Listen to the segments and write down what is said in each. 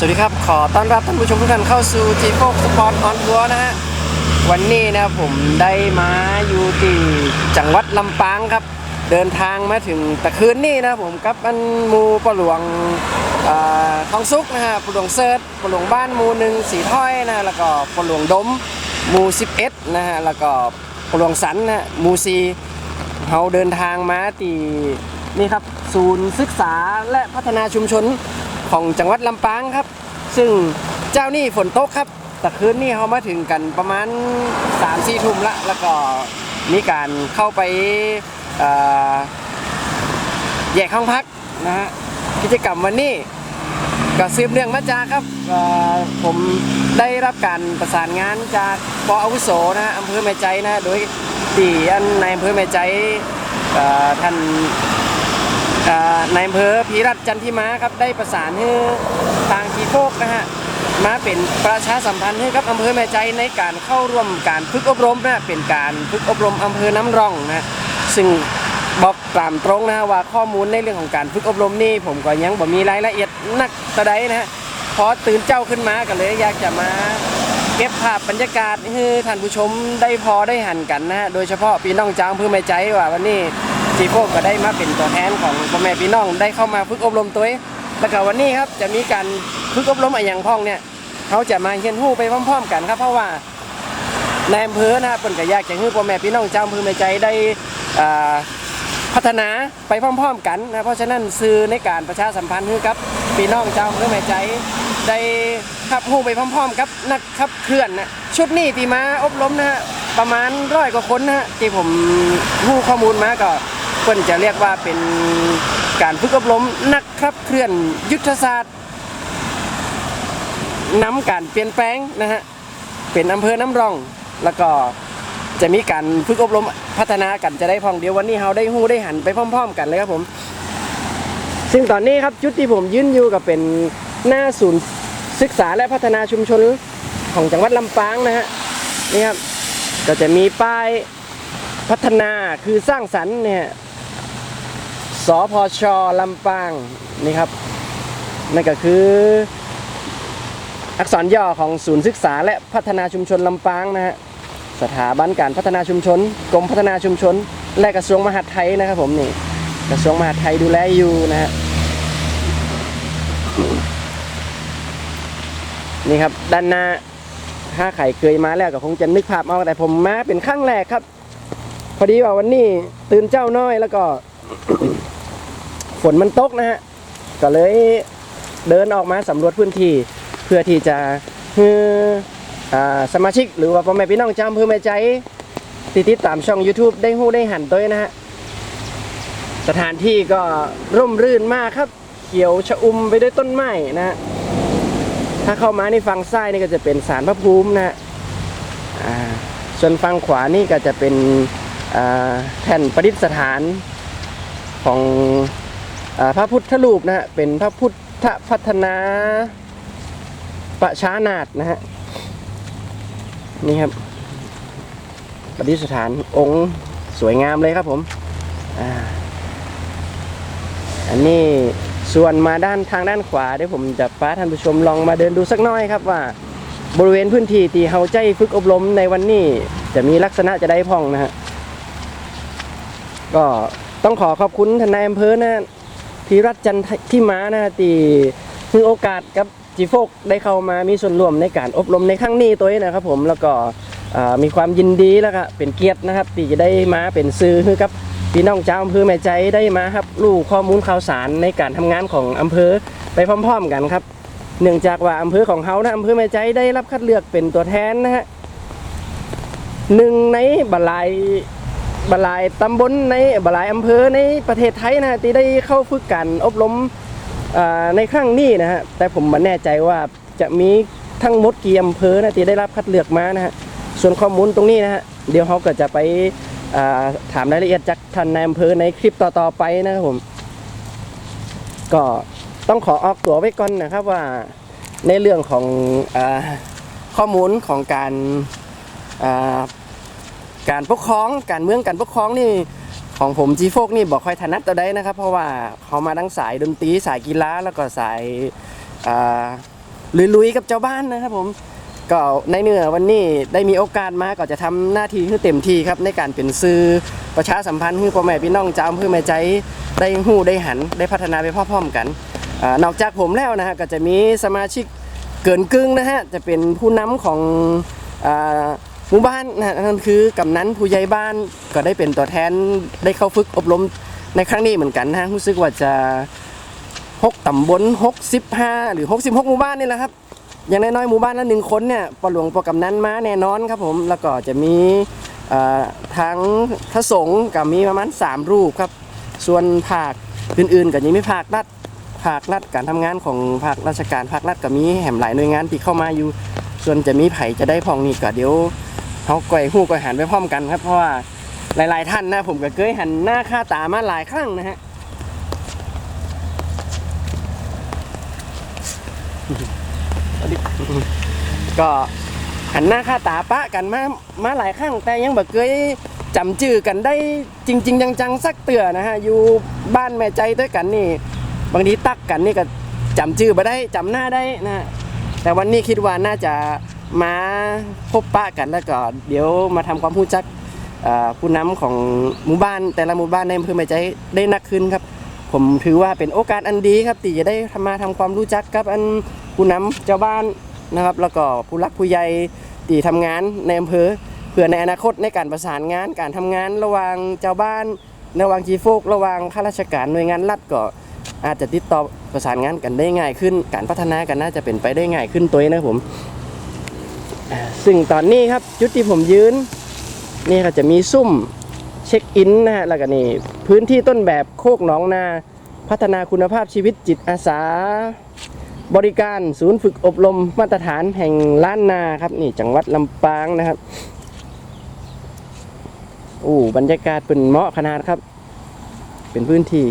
สวัสดีครับ ขอต้อนรับท่านผู้ชมทุกท่านเข้าสู่จีโฟกสปอร์ตออนทัวร์นะฮะ วันนี้นะผมได้มาอยู่ที่จังหวัดลำปางครับ เดินทางมาถึงตะคืนนี่นะผมกับอันมูปลหลวงอทองซุกนะฮะปลหลวงเซิร์ชปลหลวงบ้านมูหนึ่งสีถ้อยนะแล้วก็ปลหลวงดมมู11นะฮะ แล้วก็ปลหลวงสันนะมูซีเราเดินทางมาที่นี่ครับ ศูนย์ศึกษาและพัฒนาชุมชน ของจังหวัดลำปางครับ ซึ่งเจ้านี่ฝนตกครับแต่คืนนี้เขามาถึงกันประมาณ3ามสี่ทุ่มละแล้วก็มีการเข้าไปแยกห้องพักนะฮะกิจกรรมวันนี้ก็สืบเนื่องมาจากครับผมได้รับการประสานงานจากปอาวุโสนะฮะอำเภอแม่ใจนะโดยที่อันในอำเภอแม่ใจท่าน นายอำเภอพีรัตน์จันทิมาครับได้ประสานให้ทางทีโฟกนะฮะมาเป็นประชาสัมพันธ์ให้กับอำเภอแม่ใจในการเข้าร่วมการฝึกอบรมนะเป็นการฝึกอบรมอำเภอน้ำร่องนะซึ่งบอกตามตรงนะฮะว่าข้อมูลในเรื่องของการฝึกอบรมนี่ผมก็ยังบ่มีรายละเอียดนักตะใดนะฮะพอตื่นเจ้าขึ้นมาก็เลย อยากจะมาเก็บภาพบรรยากาศให้ท่านผู้ชมได้พอได้หันกันนะฮะโดยเฉพาะพี่น้องจ้างอำเภอแม่ใจว่าวันนี้ จีโฟก็ได้มาเป็นตัวแทนของพ่อแม่พี่น้องได้เข้ามาฝึกอบรมตัวเองแล้วก็วันนี้ครับจะมีการฝึกอบรมอะไรอย่างพ้องเนี่ยเขาจะมาเรียนรู้ไปพร้อม ๆ กันครับ เพราะว่าในอำเภอนะครับเปิ่นก็อยากจะให้พ่อแม่พี่น้องเจ้าอำเภอแม่ใจได้พัฒนาไปพร้อม ๆ กันนะเพราะฉะนั้นสื่อในการประชาสัมพันธ์ให้กับพี่น้องเจ้าอำเภอแม่ใจได้ขับหู้ไปพร้อม ๆ กับนักขับเคลื่อนนะชุดนี้ที่มาอบรมนะฮะประมาณร้อยกว่าคนนะฮะที่ผมหู้ข้อมูลมาก็เพิ่นจะเรียกว่าเป็นการฝึกอบรมนักขับเคลื่อนยุทธศาสตร์นำการเปลี่ยนแปลงนะฮะเป็นอำเภอน้ำรอง แล้วก็จะมีการฝึกอบรมพัฒนากันจะได้พองเดียววันนี้เราได้หู้ได้หันไปพร้อม ๆ กันเลยครับผม ซึ่งตอนนี้ครับจุดที่ผมยืนอยู่กับเป็นหน้าศูนย์ศึกษาและพัฒนาชุมชนของจังหวัดลำปางนะฮะนี่ครับก็จะมีป้ายพัฒนาคือสร้างสรรค์เนี่ย สพชลำปางนี่ครับนั่นก็คือ อักษรย่อของศูนย์ศึกษาและพัฒนาชุมชนลำปางนะฮะสถาบันการพัฒนาชุมชน กรมพัฒนาชุมชน และกระทรวงมหาดไทยนะครับผมนี่กระทรวงมหาดไทยดูแลอยู่นะฮะนี่ครับด้านหน้าถ้าใครเคยมาแล้วก็คงจะนึกภาพเอาแต่ผมมาเป็นครั้งแรกครับ พอดีว่าวันนี้ตื่นเจ้าน้อยแล้วก็ ฝนมันตกนะฮะก็เลยเดินออกมาสำรวจพื้นที่เพื่อที่จะให้อ่าสมาชิกหรือว่าพ่อแม่พี่น้องจำเพื่อแม่ใจติดติดตามช่อง YouTube ได้หู้ได้หันตัวนะฮะสถานที่ก็ร่มรื่นมากครับ เขียวชะอุ่มไปด้วยต้นไม้นะฮะถ้าเข้ามาในฝั่งซ้ายนี่ก็จะเป็นศาลพระภูมินะฮะส่วนฝั่งขวานี่ก็จะเป็นแผ่นประดิษฐานของ พระพุทธรูปนะฮะเป็นพระพุทธพัฒนาประชานาตนะฮะนี่ครับประดิษฐานองค์สวยงามเลยครับผมออันนี้ส่วนมาด้านทางด้านขวาเดี๋ยวผมจะพาท่านผู้ชมลองมาเดินดูสักน้อยครับว่า บริเวณพื้นที่ที่เฮาใจฝึกอบรมในวันนี้จะมีลักษณะจะได้พ่องนะฮะก็ต้องขอขอบคุณทนนายอำเภอนะ พีรัตจันที่มานะที่คือโอกาสกับจีโฟกได้เข้ามามีส่วนร่วมในการอบรมในครั้งนี้ตัวนี้นะครับผมแล้วก็มีความยินดีแล้วก็เป็นเกียรตินะครับที่จะได้มาเป็นสื่อให้กับพี่น้องชาวอำเภอแม่ใจได้มาครับรู้ข้อมูลข่าวสารในการทำงานของอำเภอไปพร้อม ๆ กันครับ เนื่องจากว่าอำเภอของเขานะอำเภอแม่ใจได้รับคัดเลือกเป็นตัวแทนนะฮะหนึ่งในบรรลาย บหลายตำบลในบหลายอำเภอในประเทศไทยนะที่ได้เข้าฝึกการอบรมในครั้งนี้นะฮะแต่ผมไม่แน่ใจว่าจะมีทั้งหมดกี่อำเภอนะที่ได้รับคัดเลือกมานะฮะส่วนข้อมูลตรงนี้นะฮะเดี๋ยวเขาก็จะไปาถามรายละเอียดจากท่านนายอำเภอในคลิปต่อๆไปนะครับผม ก็ต้องขอออกตัวไว้ก่อนนะครับว่าในเรื่องของอข้อมูลของการา การปกครองการเมืองการปกครองนี่ของผมจีโฟกนี่บอกค่อยถนัดตัวใดนะครับ เพราะว่าเขามาทั้งสายดนตรีสายกีฬาแล้วก็สายลุยๆกับเจ้าบ้านนะครับผมก็ในเนื้อวันนี้ได้มีโอกาสมาก็จะทำหน้าที่ให้เต็มที่ครับในการเป็นสื่อประชาสัมพันธ์ให้พ่อแม่พี่น้องจ้าเพื่อแม่ใจได้หู้ได้หันได้พัฒนาไปพร้อมๆกันอนอกจากผมแล้วนะฮะก็จะมีสมาชิกเกินกึ่งนะฮะจะเป็นผู้นำของอ หมู่บ้านนั่นคือกำนันผู้ใหญ่บ้านก็ได้เป็นตัวแทนได้เข้าฝึกอบรมในครั้งนี้เหมือนกันนะรู้สึกว่าจะ6ตำบล65หรือ66หมู่บ้านนี่แหละครับ อย่างน้อยๆหมู่บ้านละหนึ่งคนเนี่ยปหลวงปกำนันมาแน่นอนครับผมแล้วก็จะมีเอ่อทางพระสงฆ์กับมีประมาณ3รูปครับ ส่วนภาคอื่นๆ ก็ยังมีภาครัฐภาครัฐการทำงานของภาคราชการภาครัฐก็มีแหมหลายหน่วยงานที่เข้ามาอยู่ ส่วนจะมีไผ่จะได้พองนี่ก็เดี๋ยว เขาก่อยหู้ก่อยหันไปพร้อมกันครับ เพราะว่าหลาย ๆ ท่านนะผมก็เคยหันหน้าค่าตามาหลายครั้งนะฮะก็หันหน้าค่าตาปะกันมามาหลายครั้งแต่ยังบ่เคยจำชื่อกันได้จริง ๆ จังๆสักเตือนะฮะอยู่บ้านแม่ใจด้วยกันนี่ บางทีตักกันนี่ก็จำชื่อบ่ได้จำหน้าได้นะฮะแต่วันนี้คิดว่าน่าจะ มาพบปะกันแล้วก็เดี๋ยวมาทำความรู้จักผู้นำของหมู่บ้านแต่ละหมู่บ้านในอำเภอแม่ใจได้นักขึ้นครับ ผมถือว่าเป็นโอกาสอันดีครับที่จะได้ทำมาทำความรู้จักกับอันผู้นำเจ้าบ้านนะครับ แล้วก็ผู้รักผู้ใหญ่ที่ทำงานในอำเภอเพื่อในอนาคตในการประสานงานการทำงานระหว่างเจ้าบ้านระหว่างจีโฟกระหว่างข้าราชการหน่วยงานรัฐก็อาจจะติดต่อประสานงานกันได้ง่ายขึ้น การพัฒนากันน่าจะเป็นไปได้ง่ายขึ้นตัวนะผม ซึ่งตอนนี้ครับจุดที่ผมยืน นี่ก็จะมีซุ่มเช็คอินนะฮะแล้วก็นี่พื้นที่ต้นแบบโคกหนองนา พัฒนาคุณภาพชีวิตจิตอาสา บริการศูนย์ฝึกอบรมมาตรฐานแห่งล้านนาครับนี่จังหวัดลำปางนะครับโอ้บรรยากาศเป็นเหมาะขนาดครับ เป็นพื้นที่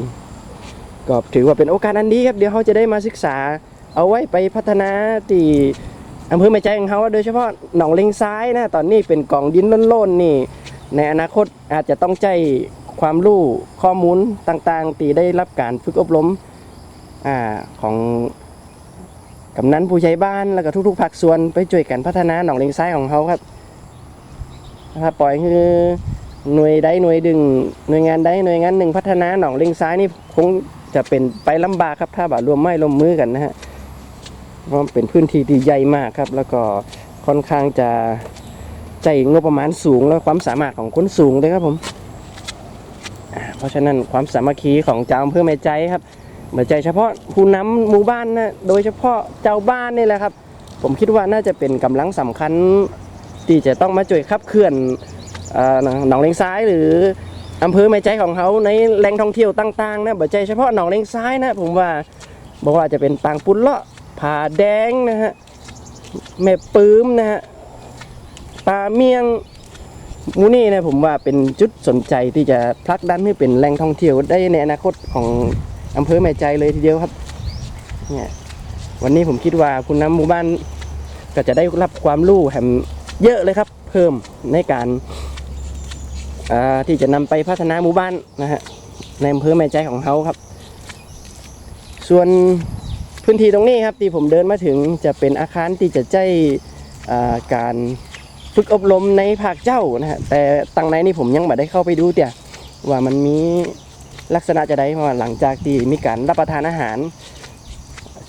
ก็ถือว่าเป็นโอกาสอันดีครับ เดี๋ยวเขาจะได้มาศึกษา เอาไว้ไปพัฒนาที่ อำเภอแม่ใจของเขาโดยเฉพาะหนองเลงซ้ายนะตอนนี้เป็นกล่องดินล่นๆนี่ ในอนาคตอาจจะต้องใจความรู้ข้อมูลต่างๆที่ได้รับการฝึกอบรมอของกำนันผู้ใหญ่บ้านแล้วก็ทุกๆภาคส่วนไปช่วยกันพัฒนาหนองเลงซ้ายของเขาครับถ้าปล่อยคือหน่วยใดหน่วยดึงหน่วยงานใดหน่วยงานหนึ่งพัฒนาหนองเลงซ้ายนี่คงจะเป็นไปลำบากครับถ้าบบรวมไม้รวมมือกันนะฮะ เพราะมันเป็นพื้นที่ที่ใหญ่มากครับ แล้วก็ค่อนข้างจะใจงบประมาณสูง แล้วความสามารถของคนสูงเลยครับผมเพราะฉะนั้นความสามัคคีของเจ้าอำเภอแม่ใจครับแม่ใจเฉพาะผู้นำหมู่บ้านนะโดยเฉพาะเจ้าบ้านนี่แหละครับ ผมคิดว่าน่าจะเป็นกำลังสำคัญที่จะต้องมาช่วยขับเคลื่อนหนองเลงซ้ายหรืออำเภอแม่ใจของเขาในแหล่งท่องเที่ยวต่างๆนะเบ่ใจเฉพาะหนองเลงซ้ายนะผมว่าบอกว่าจะเป็นปางปุนเลาะ ผาแดงนะฮะแม่ปื้มนะฮะปลาเมียงมูนี่นะผมว่าเป็นจุดสนใจที่จะผลักดันให้เป็นแหล่งท่องเที่ยวได้ในอนาคตของอำเภอแม่ใจเลยทีเดียวครับเนี่ยวันนี้ผมคิดว่าคุณน้ำหมู่บ้านก็จะได้รับความรู้แถมเยอะเลยครับ เพิ่มในการาที่จะนำไปพัฒนาหมู่บ้านนะฮะในอำเภอแม่ใจของเขาครับ ส่วน พื้นที่ตรงนี้ครับที่ผมเดินมาถึงจะเป็นอาคารที่จะใจอ่าการฝึกอบรมในภาคเจ้านะฮะแต่ตังในนี่ผมยังไม่ได้เข้าไปดูเตี่ยว่ามันมีลักษณะจะได้เพราะว่าหลังจากที่มีการรับประทานอาหาร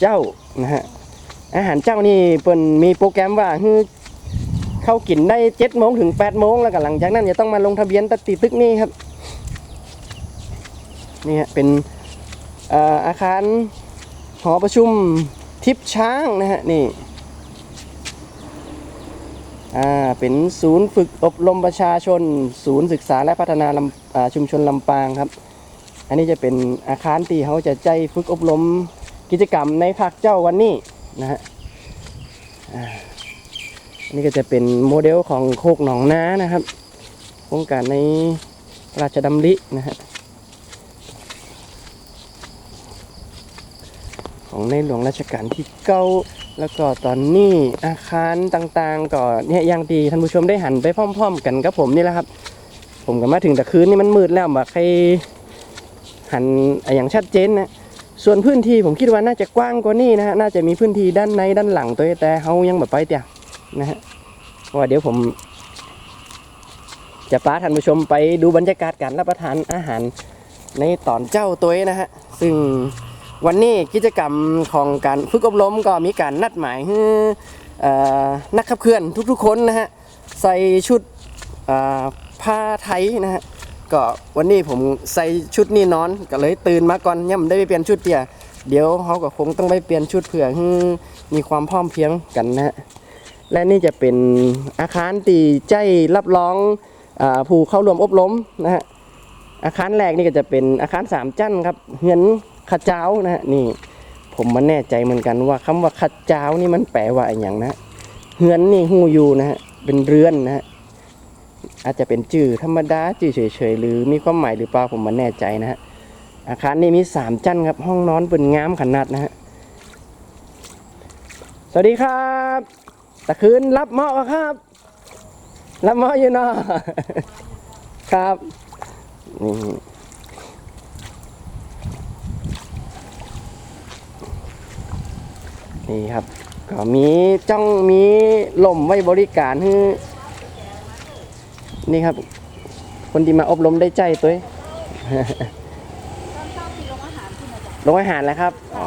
เจ้านะฮะอาหารเจ้านี่เปิ่นมีโปรแกรมว่าคือเข้ากินได้เจ็ดโมงถึงแปดโมงแล้วก็หลังจากนั้นจะต้องมาลงทะเบียนตัดติตึกนี่ครับนี่ฮะเป็นอ่ออาคาร หอประชุมทิพช้างนะฮะนี่อ่าเป็นศูนย์ฝึกอบรมประชาชน ศูนย์ศึกษาและพัฒนาลำชุมชนลำปางครับ อันนี้จะเป็นอาคารที่เขาจะใจฝึกอบรมกิจกรรมในภาคเจ้าวันนี้นะฮะอ่าอันนี้ก็จะเป็นโมเดลของโคกหนองนานะครับโครงการในราชดำรินะฮะ ของในหลวงรัชกาลที่เก้าแล้วก็ตอนนี้อาคารต่างๆก็เนี่ยย่างที่ท่านผู้ชมได้หันไปพร้อม ๆ กันกับผมนี่แหละครับ ผมก็มาถึงแต่คืนนี่มันมืดแล้วแบบใครหันอะอย่างชัดเจนนะส่วนพื้นที่ผมคิดว่าน่าจะกว้างกว่านี้นะฮะน่าจะมีพื้นที่ด้านในด้านหลังตัวแต่เขายังแบบไปเตียนะฮะว่าเดี๋ยวผม จะพาท่านผู้ชมไปดูบรรยากาศการรับประทานอาหารในตอนเจ้าตัวนะฮะซึ่ง วันนี้กิจกรรมของการฝึกอบรมก็มีการนัดหมายให้นักขับเคลื่อนทุกๆคนนะฮะใส่ชุดผ้าไทยนะฮะก็วันนี้ผมใส่ชุดนี้นอนก็เลยตื่นมาก่อนยังไม่ได้ไปเปลี่ยนชุดเปียเดี๋ยวเขาก็คงต้องไปเปลี่ยนชุดเผื่อมีความพร้อมเพียงกันนะฮะและนี่จะเป็นอาคารตีใจรับรองอผู้เข้าร่วมอบรมนะฮะอาคารแรกนี่ก็จะเป็นอาคารสามจั่นครับเฮือน ขะเจ้านะฮะนี่ ผมมันแน่ใจเหมือนกันว่าคำว่าขะเจ้านี่มันแปลว่าอย่างนะเฮือนนี่หูอยู่นะฮะเป็นเรือนนะฮะอาจจะเป็นจื่อธรรมดาจื่อเฉยๆหรือมีความหมายหรือเปล่าผมมันแน่ใจนะฮะอาคารนี้มีสามชั้นครับ ห้องนอนเป็นงามขนาดนะฮะสวัสดีครับตะคืนรับเมาะวะครับ รับเมาะอยู่เนาะครับนี่ นี่ครับ ก็มีจ้องมีหล่มไว้บริการให้นี่ครับ คนที่มาอบรมได้ใจตัวเองลงอาหารแล้วครับ อ๋อ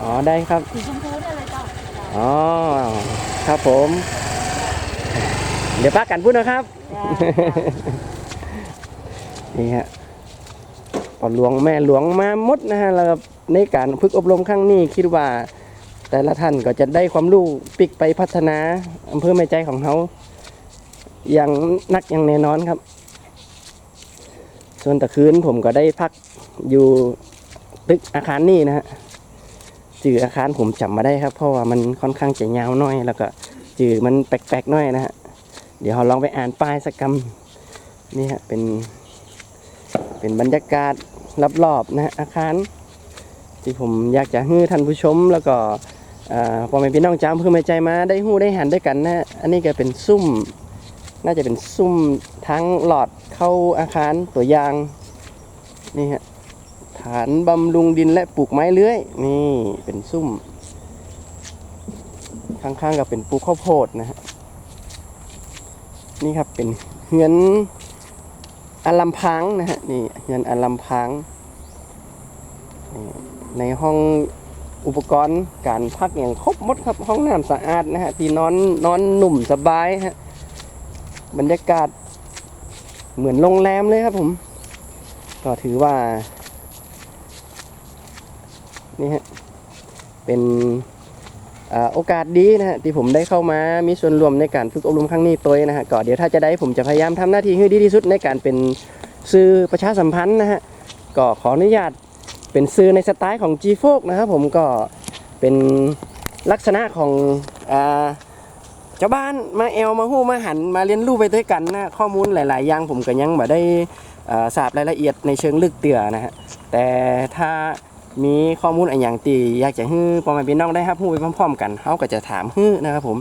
อ๋อ ได้ครับสีชมพูได้เลยเจ้าอ๋อ ครับผม เดี๋ยวป้ากันพูดนะครับ นี่ฮะปอหลวงแม่หลวงมาหมดนะฮะ แล้วก็ในการฝึกอบรมครั้งนี้คิดว่า แต่ละท่านก็จะได้ความรู้ปิกไปพัฒนาอำเภอแม่ใจของเขาอย่างนักอย่างแน่นอนครับ ส่วนตะคืนผมก็ได้พักอยู่ตึกอาคารนี่นะฮะจืออาคารผมจำมาได้ครับ เพราะว่ามันค่อนข้างจะยาวหน่อยแล้วก็จื่อมันแปลกๆหน่อยนะฮะเดี๋ยวเราลองไปอ่านป้ายสักกำนี่ฮะเป็นเป็นบรรยากาศรอบๆนะฮะอาคาร ที่ผมอยากจะให้ท่านผู้ชมแล้วก็ พ่อแม่พี่น้องจ้าเพื่อม่ใจมาได้หู้ได้หันด้วยกันนะอันนี้ก็เป็นซุ่ม น่าจะเป็นซุ่มทั้งหลอดเข้าอาคารตัวยางนี่ฮะฐานบำรุงดินและปลูกไม้เลื้อย นี่เป็นซุ่ม ข้างๆกับเป็นปลูกข้าวโพดนะฮะนี่ครับเป็นเฮือนอลัมพังนะฮะนี่เฮือนอลัมพังในห้อง อุปกรณ์การพักอย่างครบหมดครับห้องน้ำสะอาดนะฮะที่นอนนอนหนุ่มสบายฮะบรรยากาศเหมือนโรงแรมเลยครับผม ก็ถือว่า นี่ฮะ เป็นอโอกาสดีนะฮะที่ผมได้เข้ามามีส่วนร่วมในการฝึกอบรมครั้งนี้ตัวนะฮะก็เดี๋ยวถ้าจะได้ผมจะพยายามทำหน้าที่ให้ดีที่สุดในการเป็นสื่อประชาสัมพันธ์นะฮะก็ขออนุญาต เป็นสื่อในสไตล์ของ g f o นะครับผมก็เป็นลักษณะของอชาวบ้านมาแอลมาหู้มาหันมาเรียนรู้ไปด้วยกันนะข้อมูลหลาย ๆ อย่างผมก็ยังบ่ได้ทราบรายละเอียดในเชิงลึกเตื่อนะฮะแต่ถ้ามีข้อมูลอะไรอย่างตีอยากจะให้พ่อม่พี่น้องได้ครับรู้ไปพร้อม ๆ กันเขาก็จะถามฮื้อนะครับผม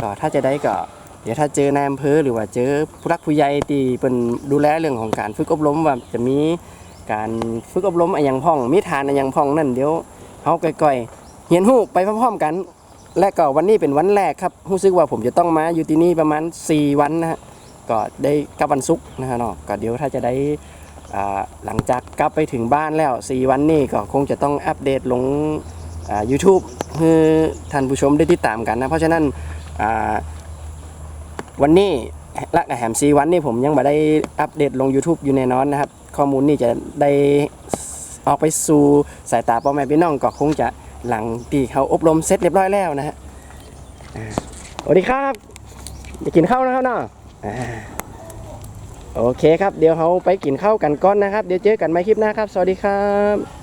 ก็ถ้าจะได้ก็เดี๋ยวถ้าเจอนายอำเภอหรือว่าเจอผู้รักผู้ใหญ่ที่เป็นดูแลเรื่องของการฝึกอบรมว่าจะมี การฝึกอบรมอะไรอย่างพ่อง มีฐานอะไรอย่างพ่องนั่นเดี๋ยวเขาก่อยๆเหียนหู้ไปพร้อมๆกัน และก็วันนี้เป็นวันแรกครับรู้สึกว่าผมจะต้องมาอยู่ที่นี่ประมาณ 4 วันนะฮะก็ได้กลับวันศุกร์นะฮะเนาะก็เดี๋ยวถ้าจะได้หลังจากกลับไปถึงบ้านแล้ว 4 วันนี้ก็คงจะต้องอัปเดตลงอ่า YouTube ให้ท่านผู้ชมได้ติดตามกันนะ เพราะฉะนั้นวันนี้ และแหมซีวันนี่ผมยังไม่ได้อัปเดตลง YouTube อยู่แน่นอนนะครับ ข้อมูลนี่จะได้ออกไปสู่สายตาพ่อแม่พี่น้องก็คงจะหลังที่เขาอบรมเสร็จเรียบร้อยแล้วนะฮะสวัสดีครับจะกินข้าวนะครับเนาะอ่าโอเคครับ เดี๋ยวเขาไปกินข้าวกันก่อนนะครับ เดี๋ยวเจอกันใหม่คลิปหน้าครับ สวัสดีครับ